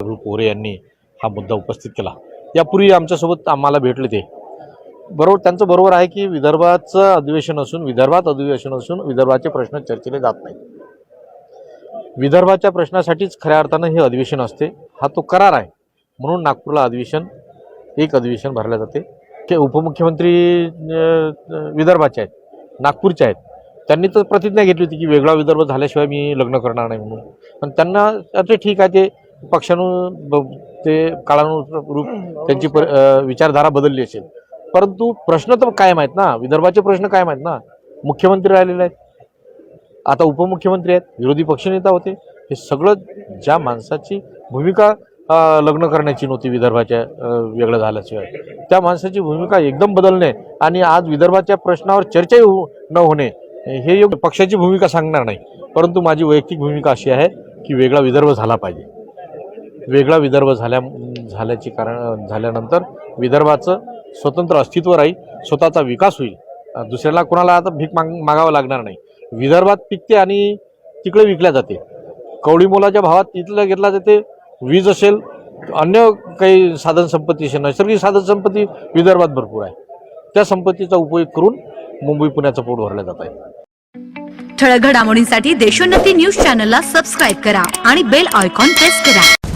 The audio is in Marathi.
प्रभू पोरे यांनी हा मुद्दा उपस्थित केला. यापूर्वी आमच्यासोबत आम्हाला भेटले ते. बरोबर त्यांचं बरोबर आहे की विदर्भाचं अधिवेशन असून विदर्भात अधिवेशन असून विदर्भाचे प्रश्न चर्चेले जात नाहीत. विदर्भाच्या प्रश्नासाठीच खऱ्या अर्थानं हे अधिवेशन असते. हा तो करार आहे. म्हणून नागपूरला अधिवेशन एक अधिवेशन भरले जाते. ते उपमुख्यमंत्री विदर्भाचे आहेत नागपूरचे आहेत. त्यांनी तर प्रतिज्ञा घेतली होती की वेगळा विदर्भ झाल्याशिवाय मी लग्न करणार नाही म्हणून. पण त्यांना ते ठीक आहे ते पक्षानु ते काळानुरूप त्यांची पर विचारधारा बदलली असेल. परंतु प्रश्न तर कायम आहेत ना. विदर्भाचे प्रश्न कायम आहेत ना. मुख्यमंत्री राहिलेले आहेत. आता उपमुख्यमंत्री आहेत. विरोधी पक्षनेता होते. हे सगळं ज्या माणसाची भूमिका लग्न करण्याची नव्हती विदर्भाच्या वेगळं झाल्याशिवाय त्या माणसाची भूमिका एकदम बदलणे आणि आज विदर्भाच्या प्रश्नावर चर्चाही हो न होणे हे योग्य पक्षाची भूमिका सांगणार नाही. परंतु माझी वैयक्तिक भूमिका अशी आहे की वेगळा विदर्भ झाला पाहिजे. वेगळा विदर्भ झाल्या झाल्याची कारण झाल्यानंतर विदर्भाचं स्वतंत्र अस्तित्व राहील स्वतःचा विकास होईल. दुसऱ्याला कोणाला आता भीक माग मागावं लागणार नाही. विदर्भात पिकते आणि तिकडे विकल्या जाते. कवडीमोलाच्या भावात तिथलं घेतला जाते वीज असेल अन्य काही साधन संपत्ती असेल नैसर्गिक साधन संपत्ती विदर्भात भरपूर आहे. त्या संपत्तीचा उपयोग करून मुंबई पुण्याचं पोट भरलं जात आहे. ठळक घडामोडींसाठी देशोन्नती न्यूज चॅनलला सबस्क्राईब करा आणि बेल आयकॉन प्रेस करा.